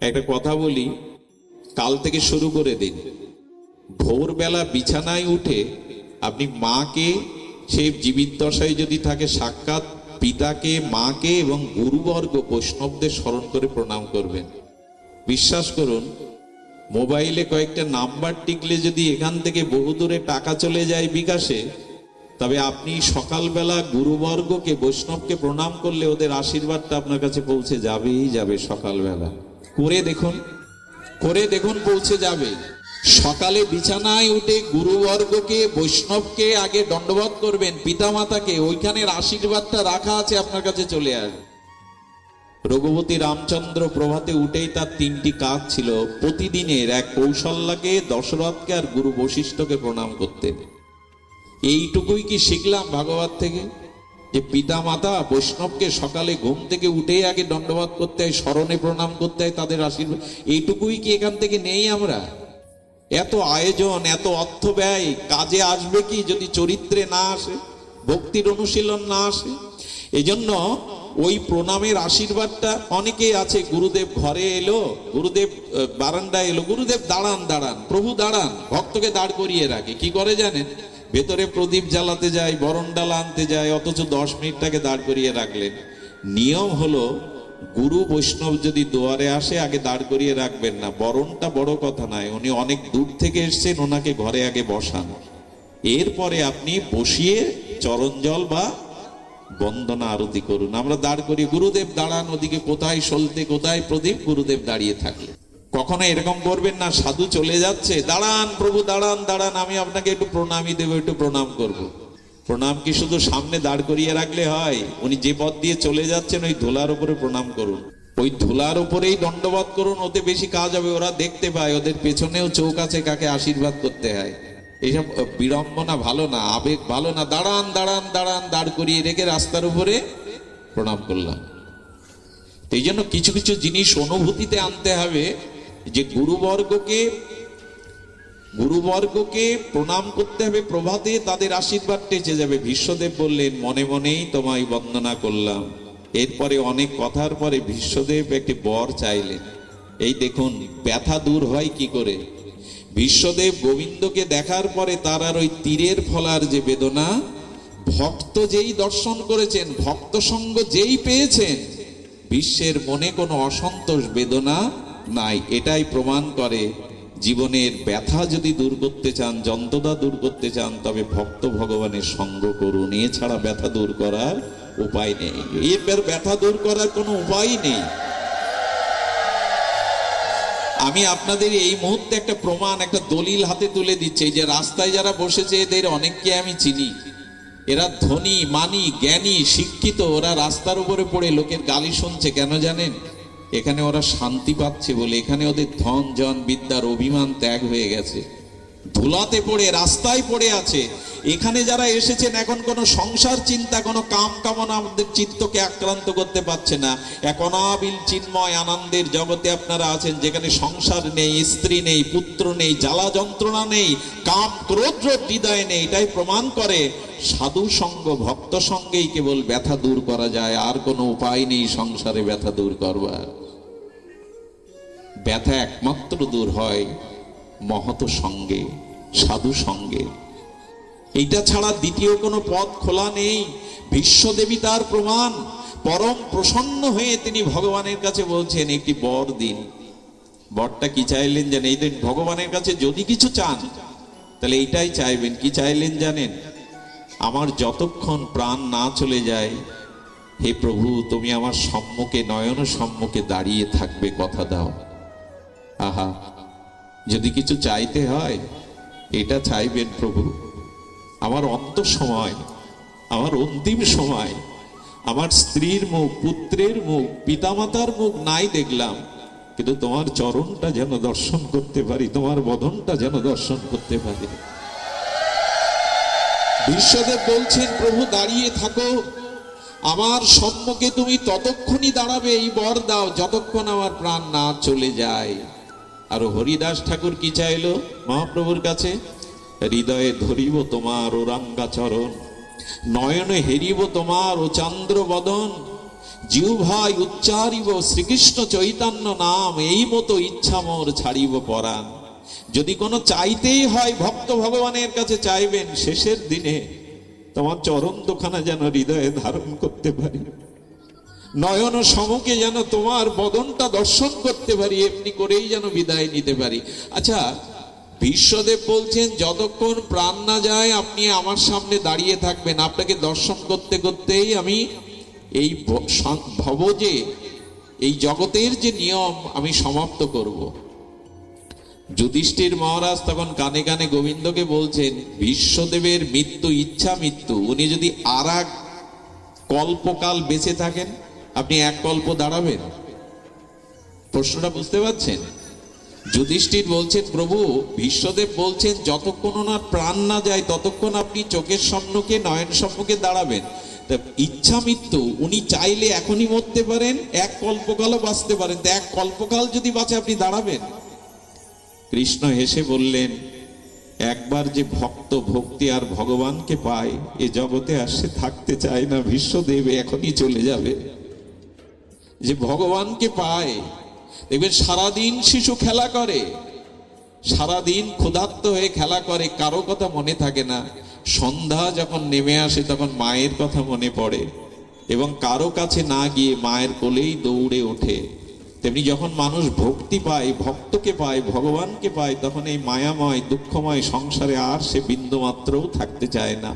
একটা কথা বলি, কাল থেকে শুরু করে দিন। ভোরবেলা বিছানায় উঠে আপনি মাকে সে জীবিত দশায় যদি থাকে সাক্ষাৎ পিতাকে, মাকে এবং গুরুবর্গ বৈষ্ণবদের স্মরণ করে প্রণাম করবেন। বিশ্বাস করুন, মোবাইলে কয়েকটা নাম্বার টিকলে যদি এখান থেকে বহু দূরে টাকা চলে যায় বিকাশে, তবে আপনি সকালবেলা গুরুবর্গকে, বৈষ্ণবকে প্রণাম করলে ওদের আশীর্বাদটা আপনার কাছে পৌঁছে যাবেই যাবে সকালবেলা। করে দেখুন করে দেখুন পৌঁছে যাবে। সকালে বিছানায় উঠে গুরুবর্গকে, বৈষ্ণবকে আগে দণ্ডবোধ করবেন, পিতামাতাকে, ওইখানের আশীর্বাদটা রাখা আছে আপনার কাছে চলে আসবে রঘুপতি রামচন্দ্র প্রভাতে উঠেই তার তিনটি কাজ ছিল, প্রতিদিনের এক কৌশল্যাকে, দশরথকে আর গুরু বশিষ্ঠকে প্রণাম করতে। এইটুকুই কি শিখলাম ভাগবত থেকে? যে পিতা মাতা বৈষ্ণবকে সকালে ঘুম থেকে উঠেই আগে দণ্ডবাদ করতে হয়, স্মরণে প্রণাম করতে হয়, তাদের আশীর্বাদ এইটুকুই কি এখান থেকে নেই আমরা? এত আয়োজন, এত অর্থ ব্যয়, কাজে আসবে কি যদি চরিত্রে না আসে? ভক্তির অনুশীলন না আসে? এজন্য ওই প্রণামের আশীর্বাদটা অনেকেই আছে, গুরুদেব ঘরে এলো, গুরুদেব বারান্দায় এলো, গুরুদেব দাঁড়ান দাঁড়ান, প্রভু দাঁড়ান, ভক্তকে দাঁড় করিয়ে রাখে, কি করে জানেন? ভেতরে প্রদীপ জ্বালাতে যায় বরণডালা আনতে যায়, অথচ দশ মিনিটটাকে দাঁড় করিয়ে রাখলেন। নিয়ম হলো, গুরু বৈষ্ণব যদি দুয়ারে আসে, আগে দাঁড় করিয়ে রাখবেন না। বরণটা বড় কথা নয়, উনি অনেক দূর থেকে এসছেন, ওনাকে ঘরে আগে বসান। এরপরে আপনি বসিয়ে চরণ জল বা বন্দনা আরতি করুন। আমরা দাঁড় করি গুরুদেব দাঁড়ান ওদিকে, কোথায় সলতে, কোথায় প্রদীপ? গুরুদেব দাঁড়িয়ে থাকলে কখনো এরকম করবেন না, সাধু চলে যাচ্ছে। দাঁড়ান প্রভু, দাঁড়ান দাঁড়ান, আমি আপনাকে একটু প্রণামই দেবো, একটু প্রণাম করব। প্রণাম কি শুধু সামনে দাঁড় করিয়ে রাখলে হয়? উনি যে পথ দিয়ে চলে যাচ্ছেন, ওই ধোলার উপরে প্রণাম করুন। ওই ধুলার উপরেই দণ্ডবাদ করুন, ওতে বেশি কাজ হবে, ওরা দেখতে পায়, ওদের পেছনেও চৌক আছে কাকে আশীর্বাদ করতে হয়। এইসব বিড়ম্বনা ভালো না, আবেগ ভালো না। দাঁড়ান দাঁড়ান দাঁড়ান, দাঁড় করিয়ে রেখে রাস্তার উপরে প্রণাম করলাম। এই জন্য কিছু কিছু জিনিস অনুভূতিতে আনতে হবে। যে গুরুবর্গকে গুরুবর্গকে প্রণাম করতে হবে প্রভাতে, তাদের আশীর্বাদ টেচে যাবে। ভীষ্মদেব বললেন, মনে মনেই তোমায় বন্দনা করলাম। এরপরে অনেক কথার পরে ভীষ্মদেব একটি বর চাইলেন। এই দেখুন, ব্যথা দূর হয় কি করে? বিশ্বদেব গোবিন্দকে দেখার পরে তার আর ওই তীরের ফলার যে বেদনা, ভক্ত যেই দর্শন করেছেন ভক্ত সঙ্গ যেই পেয়েছেন, বিশ্বের মনে কোনো অসন্তোষ, বেদনা নাই, এটাই প্রমাণ করে জীবনের ব্যথা যদি দূর করতে চান, যন্ত্রণা দূর করতে চান, তবে ভক্ত ভগবানের সঙ্গ করুন। এছাড়া ব্যথা দূর করার উপায় নেই। এর ব্যথা দূর করার কোনো উপায় নেই। আমি আপনাদের এই মুহূর্তে একটা প্রমাণ, একটা দলিল হাতে তুলে দিচ্ছি। যে রাস্তায় যারা বসেছে, এদের অনেককে আমি চিনি। এরা ধনী, মানি, জ্ঞানী, শিক্ষিত। ওরা রাস্তার উপরে পড়ে, লোকের গালি শুনছে, কেন জানেন? এখানে ওরা শান্তি পাচ্ছে বলে এখানে ওদের ধন জন বিদ্যার অভিমান ত্যাগ হয়ে গেছে। ধুলাতে পড়ে, রাস্তায় পড়ে আছে। এখানে যারা এসেছেন, এখন কোনো সংসার চিন্তা, কোনো কাম কামনা আমাদের চিত্তকে আক্রান্ত করতে পারছে না। এক অনাবিল চিন্ময় আনন্দের জগতে আপনারা আছেন, যেখানে সংসার নেই, স্ত্রী নেই, পুত্র নেই, জ্বালা যন্ত্রণা নেই, কাম ক্রোধ হৃদয় নেই, এটাই প্রমাণ করে সাধু সঙ্গ, ভক্ত সঙ্গেই কেবল ব্যথা দূর করা যায়, আর কোনো উপায় নেই সংসারে ব্যথা দূর করবার। ব্যথা একমাত্র দূর হয় মহৎ সঙ্গে, সাধু সঙ্গে। এইটা ছাড়া দ্বিতীয় কোনো পথ খোলা নেই। বিশ্বদেবী তার প্রমাণ। পরম প্রসন্ন হয়ে তিনি ভগবানের কাছে বলছেন, একটি বর দিন। বরটা কি চাইলেন জানেন? এই দিন ভগবানের কাছে যদি কিছু চান, তাহলে এইটাই চাইবেন। কি চাইলেন জানেন? আমার যতক্ষণ প্রাণ না চলে যায়, হে প্রভু, তুমি আমার সম্মুখে নয়ন সম্মুখে দাঁড়িয়ে থাকবে, কথা দাও। আহা যদি কিছু চাইতে হয়, এটা চাইবেন প্রভু। আমার অন্ত সময়, আমার অন্তিম সময়, আমার স্ত্রীর মুখ, পুত্রের মুখ, পিতামাতার মুখ নাই দেখলাম, কিন্তু তোমার চরণটা যেন দর্শন করতে পারি, তোমার বদনটা যেন দর্শন করতে পারি। বিশ্বদেব বলছেন, প্রভু, দাঁড়িয়ে থাকো। আমার সম্মুখে তুমি ততক্ষণই দাঁড়াবে, এই বর দাও, যতক্ষণ আমার প্রাণ না চলে যায়। আর হরিদাস ঠাকুর কি চাইলো? মহাপ্রভুর কাছে, হৃদয়ে ধরিব তোমার ওরাঙ্গা চরণ নয়নে হেরিব তোমার ও চন্দ্র বদন জিউ ভাই উচ্চারিব শ্রীকৃষ্ণ চৈতন্য নাম, এই মতো ইচ্ছা মোর ছাড়িব পরাণ। যদি কোনো চাইতেই হয়, ভক্ত ভগবানের কাছে চাইবেন, শেষের দিনে তোমার চরণ দোখানা যেন হৃদয়ে ধারণ করতে পারি। নয়ন সমকে যেন তোমার বদনটা দর্শন করতে পারি, এমনি করেই যেন বিদায় নিতে পারি। আচ্ছা বিশ্বদেব বলছেন, যতক্ষণ প্রাণ না যায়, আপনি আমার সামনে দাঁড়িয়ে থাকবেন। আপনাকে দর্শন করতে করতেই আমি এই ভব যে এই জগতের যে নিয়ম, আমি সমাপ্ত করব। যুধিষ্ঠির মহারাজ তখন কানে কানে গোবিন্দকে বলছেন, বিশ্বদেবের মৃত্যু ইচ্ছা মৃত্যু উনি যদি আর কল্পকাল বেঁচে থাকেন আপনি এক কল্প দাঁড়াবেন। প্রশ্নটা বুঝতে পারছেন? যুধিষ্ঠির বলছেন, প্রভু, বিশ্বদেব বলছেন, যতক্ষণ ওনার প্রাণ না যায়, ততক্ষণ আপনি চোখের সম্মুখে, নয়ন সম্মুখে দাঁড়াবেন। ইচ্ছা মৃত্যু, উনি চাইলে এখনই মরতে পারেন, এক কল্পকালও বাঁচতে পারেন। এক কল্পকাল যদি বাঁচে, আপনি দাঁড়াবেন। কৃষ্ণ হেসে বললেন, একবার যে ভক্ত ভক্তি আর ভগবানকে পায়, এ জগতে আর সে থাকতে চায় না, বিশ্বদেব এখনই চলে যাবে। যে ভগবানকে পায়, দেখবেন সারাদিন শিশু খেলা করে। সারাদিন ক্ষুধার্ত হয়ে খেলা করে, কারও কথা মনে থাকে না। সন্ধ্যা যখন নেমে আসে, তখন মায়ের কথা মনে পড়ে এবং কারও কাছে না গিয়ে মায়ের কোলেই দৌড়ে ওঠে। তেমনি যখন মানুষ ভক্তি পায়, ভক্তকে পায়, ভগবানকে পায়, তখন এই মায়াময়, দুঃখময় সংসারে আর সে বিন্দুমাত্রও থাকতে চায় না।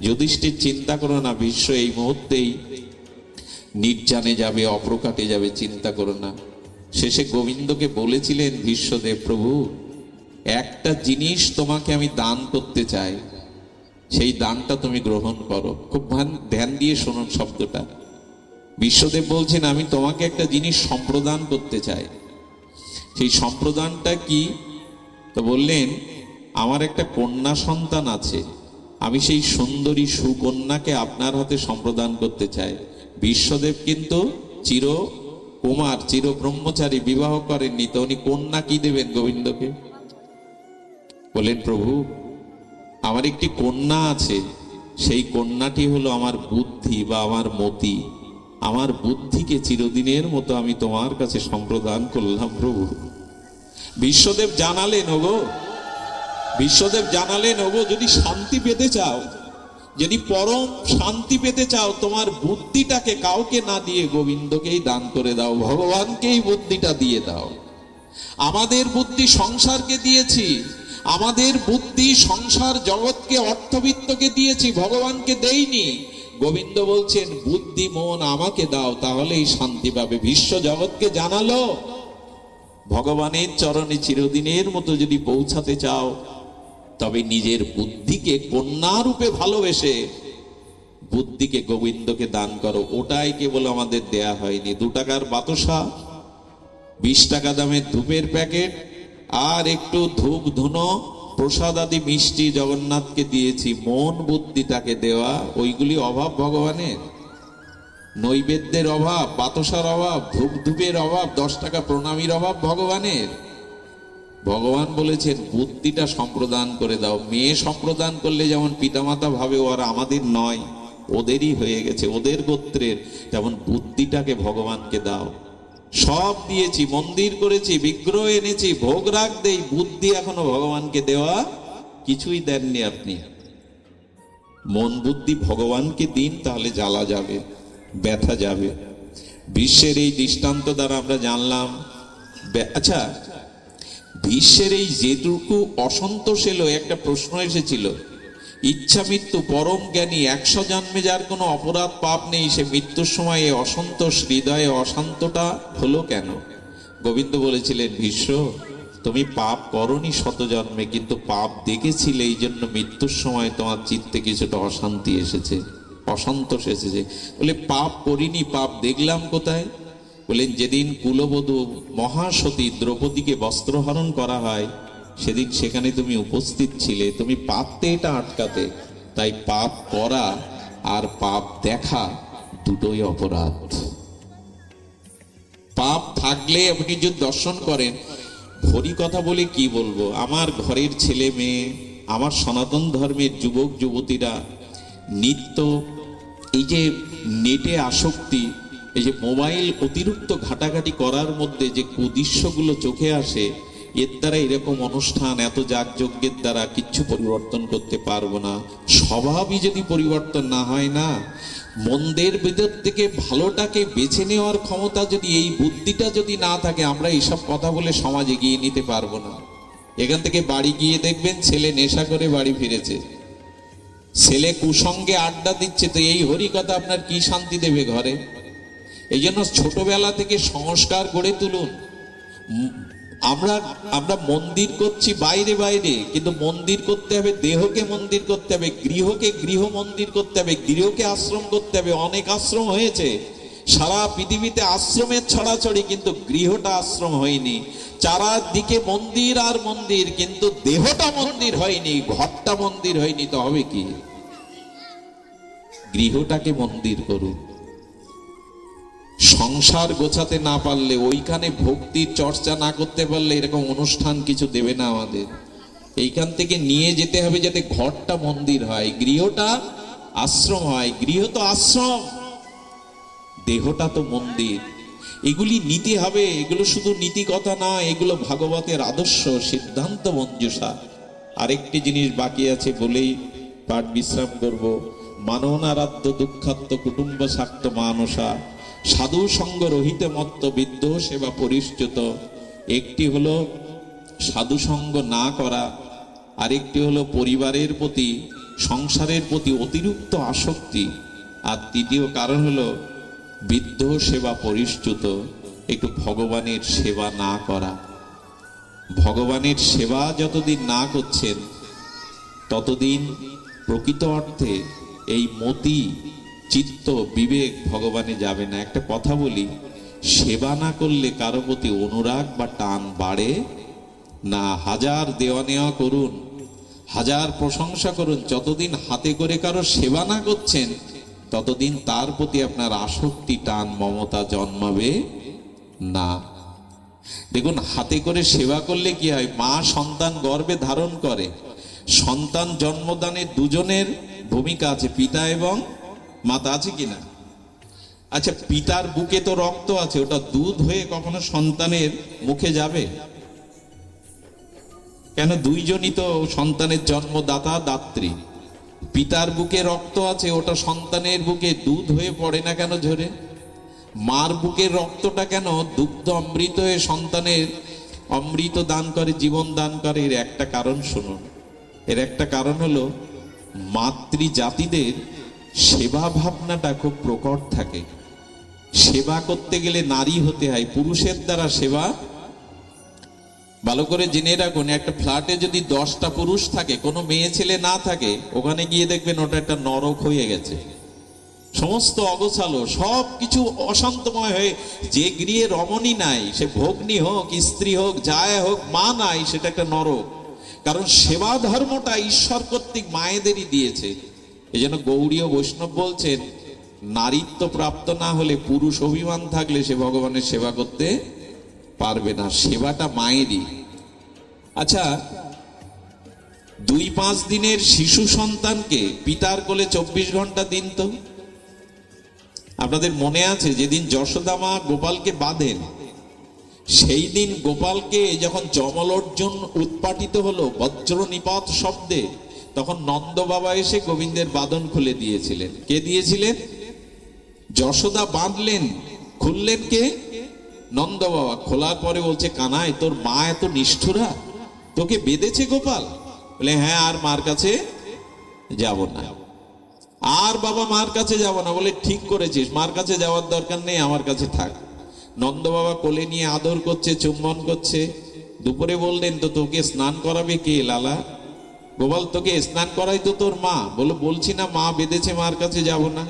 যুধিষ্ঠির চিন্তা করো না, বিশ্ব এই মুহূর্তেই নির্জানে যাবে, অপ্রকাটে যাবে, চিন্তা করো না। শেষে গোবিন্দকে বলেছিলেন, বিশ্বদেব প্রভু, একটা জিনিস তোমাকে আমি দান করতে চাই। সেই দানটা তুমি গ্রহণ করো। খুব ধ্যান দিয়ে শুনুন শব্দটা। বিশ্বদেব বলছেন, আমি তোমাকে একটা জিনিস সম্প্রদান করতে চাই। সেই সম্প্রদানটা কি? তো বললেন, আমার একটা কন্যা সন্তান আছে। আমি সেই সুন্দরী সুকন্যাকে আপনার হাতে সম্প্রদান করতে চাই। বিশ্বদেব কিন্তু চির কুমার, চির ব্রহ্মচারী বিবাহ করেননি। তো উনি কন্যা কি দেবেন গোবিন্দকে? বলেন, প্রভু, আমার একটি কন্যা আছে। সেই কন্যাটি হলো আমার বুদ্ধি বা আমার মতি। আমার বুদ্ধিকে চিরদিনের মতো আমি তোমার কাছে সম্প্রদান করলাম, প্রভু। বিশ্বদেব জানালেন, ওগো, বিশ্বদেব জানালেন, ওগো, যদি শান্তি পেতে চাও যদি পরম শান্তি পেতে চাও, তোমার বুদ্ধিটাকে কাউকে না দিয়ে গোবিন্দকেই দান করে দাও, ভগবানকেই বুদ্ধিটা দিয়ে দাও। আমাদের বুদ্ধি সংসারকে দিয়েছি, আমাদের বুদ্ধি সংসার জগৎকে, অর্থবিত্তকে দিয়েছি, ভগবানকে দেইনি। গোবিন্দ বলছেন, বুদ্ধি মন আমাকে দাও, তাহলেই শান্তি পাবে। বিশ্ব জগৎকে জানালো। ভগবানের চরণে চিরদিনের মতো যদি পৌঁছাতে চাও তবে নিজের বুদ্ধিকে কন্যা রূপে ভালোবেসে বুদ্ধিকে গোবিন্দকে দান করো। ওটাই কেবল আমাদের দেয়া হয়নি। দু টাকার বাতসা, বিশ টাকা দামের ধূপের প্যাকেট, আর একটু ধূপ, ধুনো, প্রসাদ আদি মিষ্টি জগন্নাথকে দিয়েছি। মন বুদ্ধিটাকে দেওয়া, ওইগুলি অভাব ভগবানের। নৈবেদ্যের অভাব, বাতসার অভাব, ধূপ, ধূপের অভাব, দশ টাকা প্রণামীর অভাব ভগবানের। ভগবান বলেছেন, বুদ্ধিটা সম্প্রদান করে দাও। মেয়ে সম্প্রদান করলে যেমন পিতামাতা ভাবে ওরা আমাদের নয়, ওদেরই হয়ে গেছে, ওদের গোত্রের, তেমন বুদ্ধিটাকে ভগবানকে দাও। সব দিয়েছি, মন্দির করেছি, বিগ্রহ এনেছি, ভোগ রাখ দেই, বুদ্ধি এখনও ভগবানকে দেওয়া কিছুই দেননি আপনি। মন বুদ্ধি ভগবানকে দিন, তাহলে জ্বালা যাবে, ব্যথা যাবে। বিশ্বের এই দৃষ্টান্ত দ্বারা আমরা জানলাম আচ্ছা বিশ্বের এই যেটুকু অসন্তোষ এলো, একটা প্রশ্ন এসেছিল। ইচ্ছা মৃত্যু পরম জ্ঞানী, একশো জন্মে যার কোনো অপরাধ পাপ নেই, সে মৃত্যুর সময় অসন্তোষ, হৃদয়ে অশান্তটা হলো কেন? গোবিন্দ বলেছিলেন, ভীষ্ম, তুমি পাপ করনি শত জন্মে, কিন্তু পাপ দেখেছিলে, এই জন্য মৃত্যুর সময় তোমার চিত্তে কিছুটা অশান্তি এসেছে, অসন্তোষ এসেছে। বলে, পাপ করিনি, পাপ দেখলাম কোথায়? বলেন, যেদিন কুলবধূ মহাসতী দ্রৌপদীকে বস্ত্রহরণ করা হয়, সেদিন সেখানে তুমি উপস্থিত ছিলে। তুমি পাপতে এটা আটকাতে। তাই পাপ করা আর পাপ দেখা দুটোই অপরাধ। পাপ থাকলে আপনি যদি দর্শন করেন, ভরি কথা বলে কি বলব? আমার ঘরের ছেলে মেয়ে, আমার সনাতন ধর্মের যুবক, যুবতীরা, নিত্য এই যে নেটে আসক্তি এই যে মোবাইল অতিরিক্ত ঘাটাঘাটি করার মধ্যে যে কুদৃশ্যগুলো চোখে আসে, এর দ্বারা এরকম অনুষ্ঠান, এত যাগযজ্ঞের দ্বারা কিচ্ছু পরিবর্তন করতে পারব না। স্বভাবই যদি পরিবর্তন না হয় না, মন্দের ভিতর থেকে ভালোটাকে বেছে নেওয়ার ক্ষমতা যদি, এই বুদ্ধিটা যদি না থাকে, আমরা এইসব কথা বলে সমাজ এগিয়ে নিতে পারব না। এখান থেকে বাড়ি গিয়ে দেখবেন ছেলে নেশা করে বাড়ি ফিরেছে। ছেলে কুসঙ্গে আড্ডা দিচ্ছে, তো এই হরি কথা আপনার কি শান্তি দেবে ঘরে? এই জন্য ছোটবেলা থেকে সংস্কার গড়ে তুলুন। আমরা আমরা মন্দির করছি বাইরে বাইরে, কিন্তু মন্দির করতে হবে, দেহকে মন্দির করতে হবে, গৃহকে গৃহ মন্দির করতে হবে, গৃহকে আশ্রম করতে হবে, অনেক আশ্রম হয়েছে। সারা পৃথিবীতে আশ্রমের ছড়াছড়ি, কিন্তু গৃহটা আশ্রম হয়নি। চারাদিকে মন্দির আর মন্দির, কিন্তু দেহটা মন্দির হয়নি, ঘরটা মন্দির হয়নি, তো হবে কি? গৃহটাকে মন্দির করুন। সংসার গোছাতে না পারলে, ওইখানে ভক্তির চর্চা না করতে পারলে এরকম অনুষ্ঠান কিছু দেবে না আমাদের। এইখান থেকে নিয়ে যেতে হবে যাতে ঘরটা মন্দির হয়, গৃহটা আশ্রম হয়। গৃহ তো আশ্রম, দেহটা তো মন্দির। এগুলি নীতি হবে, এগুলো শুধু নীতি কথা না, এগুলো ভাগবতের আদর্শ, সিদ্ধান্ত মঞ্জুষা। আরেকটি জিনিস বাকি আছে, বলেই পাঠ বিশ্রাম করব। মাননারাধ্য দুঃখাত্ম কুটুম্ব শাক্ত মানসা। সাধু সঙ্গ রহিতে মত্ত বিদ্ধ সেবা পরিশ্চুত একটি হলো সাধু সঙ্গ না করা, আরেকটি হলো পরিবারের প্রতি, সংসারের প্রতি অতিরিক্ত আসক্তি। আর তৃতীয় কারণ হলো বৃদ্ধ সেবা পরিশ্চুত একটু ভগবানের সেবা না করা। ভগবানের সেবা যতদিন না করছেন, ততদিন প্রকৃত অর্থে এই মতি চিত্ত বিবেক ভগবানে যাবে না। একটা কথা বলি, সেবা না করলে কারও প্রতি অনুরাগ বা টান বাড়ে? না, হাজার দেওয়া নেওয়া করুন, হাজার প্রশংসা করুন, যতদিন হাতে করে কারও সেবা না করছেন, ততদিন তার প্রতি আপনার আসক্তি, টান, মমতা জন্মাবে না। দেখুন, হাতে করে সেবা করলে কি হয়? মা সন্তান গর্ভে ধারণ করে, সন্তান জন্মদানে দুজনের ভূমিকা আছে, পিতা এবং মাতা আছে কিনা? আচ্ছা পিতার বুকে তো রক্ত আছে, ওটা দুধ হয়ে কখনো সন্তানের মুখে যাবে? কেন দুইজনই তো সন্তানের জন্মদাতা, দাত্রী? পিতার বুকে রক্ত আছে, ওটা সন্তানের বুকে দুধ হয়ে পড়ে না কেন ঝরে? মার বুকের রক্তটা কেন দুগ্ধ অমৃত হয়ে সন্তানের অমৃত দান করে, জীবন দান করে? এর একটা কারণ শুনুন। এর একটা কারণ হলো মাতৃ জাতিদের সেবা ভাবনাটা খুব প্রকট থাকে। সেবা করতে গেলে নারী হতে হয়, পুরুষের দ্বারা সেবা। ভালো করে জেনে রাখুন, একটা ফ্ল্যাটে যদি দশটা পুরুষ থাকে, কোনো মেয়ে ছেলে না থাকে, ওখানে গিয়ে দেখবেন ওটা একটা নরক হয়ে গেছে। সমস্ত অগোছালো সব কিছু অশান্তময় হয়ে, যে গৃহে রমণী নাই, সে ভগ্নী হোক, স্ত্রী হোক, যায় হোক, মা নাই, সেটা একটা নরক। কারণ সেবা ধর্মটা ঈশ্বর কর্তৃক মায়েদেরই দিয়েছে। এই জন্য গৌরীয় বৈষ্ণব বলছেন নারীত্ব প্রাপ্ত না হলে পুরুষ অভিমান থাকলে সে ভগবানের সেবা করতে পারবে না, সেবাটা মায়েরই। আচ্ছা দুই পাঁচ দিনের শিশু সন্তানকে পিতার কোলে চব্বিশ ঘণ্টা দিন তো। আপনাদের মনে আছে, যেদিন যশোদা মা গোপালকে বাঁধেন, সেই দিন গোপালকে যখন জমল অর্জুন উৎপাটিত হলো বজ্র নিপাত শব্দে তখন নন্দ বাবা এসে গোবিন্দের বাদন খুলে দিয়েছিলেন। কে দিয়েছিলেন? যশোদা বাঁধলেন। খুললেন কে? নন্দ বাবা। খোলার পরে বলছে, কানাই, তোর মা এত নিষ্ঠুরা? তোকে বেঁধেছে গোপাল? বলে হ্যাঁ আর মার কাছে যাব না। আর বাবা মার কাছে যাব না। বলে, ঠিক করেছিস, মার কাছে যাওয়ার দরকার নেই, আমার কাছে থাক। নন্দ বাবা কোলে নিয়ে আদর করছে, চুম্বন করছে। দুপুরে বললেন, তো তোকে স্নান করাবে কে, লালা? গোপাল, তোকে স্নান করাই তো তোর মা। বলো, বলছি না, মা বেঁধেছে, মার কাছে যাব না।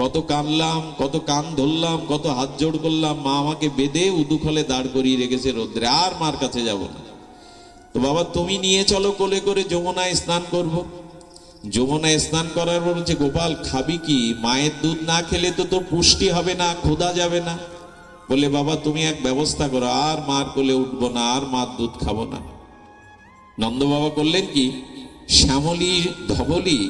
কত কানলাম, কত কান ধরলাম, কত হাত জোড় করলাম, মা আমাকে বেঁধে উদুখলে দাঁড় করিয়ে রেখেছে রোদ্রে, আর মার কাছে যাব না। তো বাবা, তুমি নিয়ে চলো, কোলে করে যমুনায় স্নান করব। যমুনায় স্নান করার পর বলছে, গোপাল, খাবি কি? মায়ের দুধ না খেলে তো তোর পুষ্টি হবে না, খোদা যাবে না। বলে, বাবা, তুমি এক ব্যবস্থা করো, আর মার কোলে উঠবো না, আর মার দুধ খাব না। নন্দ বাবা করলেন কি শ্যামলী ধবলি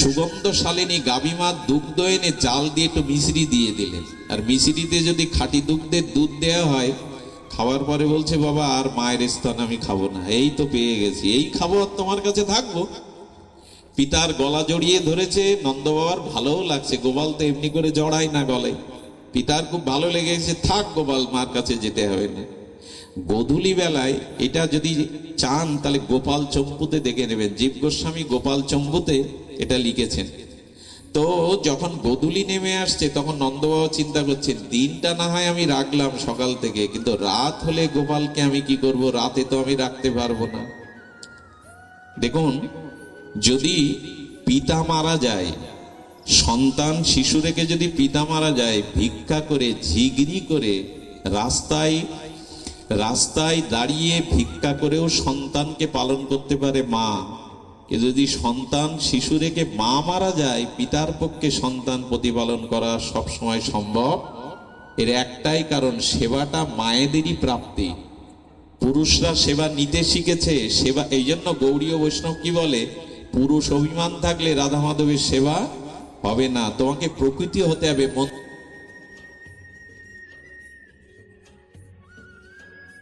সুগন্ধশালিনী গাবিমার দুগ্ধ এনে জাল দিয়ে একটু মিশ্রি দিয়ে দিলেন। আর মিশ্রিতে যদি খাঁটি দুগ্ধের দুধ দেওয়া হয়, খাওয়ার পরে বলছে, বাবা, আর মায়ের স্তন আমি খাব না। এই তো পেয়ে গেছি। এই খাব আর তোমার কাছে থাকব। পিতার গলা জড়িয়ে ধরেছে, নন্দ বাবার ভালোও লাগছে। গোপাল তো এমনি করে জড়ায় না গলে পিতার খুব ভালো লেগেছে, থাক গোপাল, মার কাছে যেতে হবে না। গোধূলি বেলায় এটা যদি চান, তাহলে গোপাল চম্পুতে দেখে নেবেন। জীব গোস্বামী গোপাল চম্পুতে এটা লিখেছেন। তো যখন গোধূলি নেমে আসছে, তখন নন্দবাবা চিন্তা করছেন, দিনটা না হয় আমি রাখলাম সকাল থেকে, কিন্তু রাত হলে গোপালকে আমি কি করব? রাতে তো আমি রাখতে পারব না। দেখুন, যদি পিতা মারা যায়, সন্তান শিশু রেখে যদি পিতা মারা যায়, ভিক্ষা করে, ঝিগরি করে, রাস্তায় রাস্তায় দাঁড়িয়ে ভিক্ষা করেও সন্তানকে পালন করতে পারে মা। যদি সন্তান শিশু রেখে মা মারা যায়, পিতার পক্ষে সন্তান প্রতিপালন করা সবসময় সম্ভব। এর একটাই কারণ, সেবাটা মায়েদেরই প্রাপ্তি। পুরুষরা সেবা নিতে শিখেছে, সেবা, এই জন্য গৌরীয় বৈষ্ণব কি বলে, পুরুষ অভিমান থাকলে রাধা মাধবের সেবা হবে না। তোমাকে প্রকৃতি হতে হবে